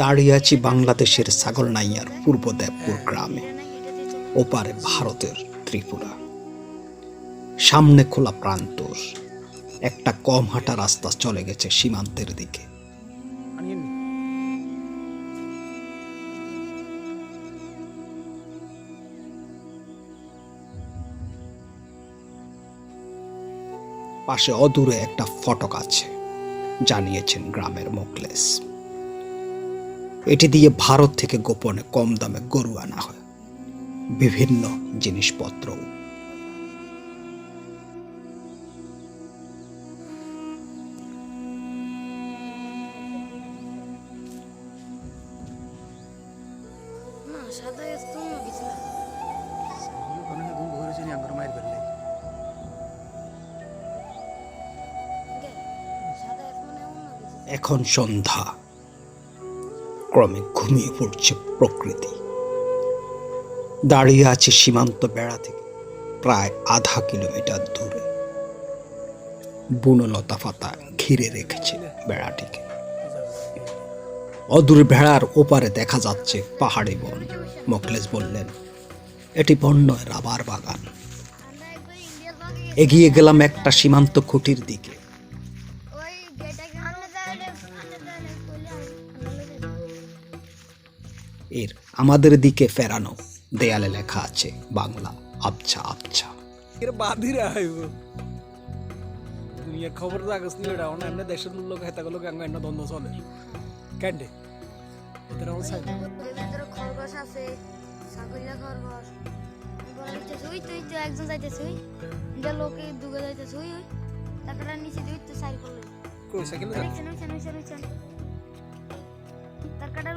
দাঁড়িয়ে আছি বাংলাদেশের ছাগলনাইয়ার পূর্ব দেবপুর গ্রামে, ওপারে ভারতের ত্রিপুরা। সামনে খোলা প্রান্তর, একটা কম হাঁটা রাস্তা চলে গেছে সীমান্তের দিকে। পাশে অদূরে একটা ফটক আছে, জানিয়েছেন গ্রামের মোকলেস এটি দিয়ে ভারত থেকে গোপনে কম দামে গরু আনা হয়। বিভিন্ন জিনিসপত্র। এখন ঘুরেছি ক্রমে ঘুমিয়ে পড়ছে প্রকৃতি। দাঁড়িয়ে আছে সীমান্ত বেড়া থেকে, প্রায় আধা কিলোমিটার দূরে। বুনলতা পাতা ঘিরে রেখেছে বেড়াটিকে। অদূর ভেড়ার ওপারে দেখা যাচ্ছে পাহাড়ি বন। মকলেশ বললেন, এটি বন নয়, রাবার বাগান। এগিয়ে গেলাম একটা সীমান্ত খুঁটির দিকে। এর আমাদের দিকে ফেরানো। দেয়ালে লেখা আছে বাংলা আবছা আবছা। এর বাদিরা আইব দুনিয়ার খবর জাগস নিলে এটা না এমনি দেশের লোক হেতা গুলো গাঙ্গ এন্ন দ্বন্দ্ব চলে। কেন্ডে? এদের আমার সাইড এর খরগোশ আছে ছাগলিয়া খরগোশ। ওই তুই তো একজন যাইতেছে যা লোকে দুগে যাইতেছে ওই ওই। টাকাটা নিচে দুই তো সাইড করলে কই সাইকেলে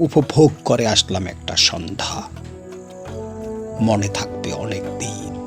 উপভোগ করে আসলাম একটা সন্ধ্যা। মনে থাকবে অনেক দিন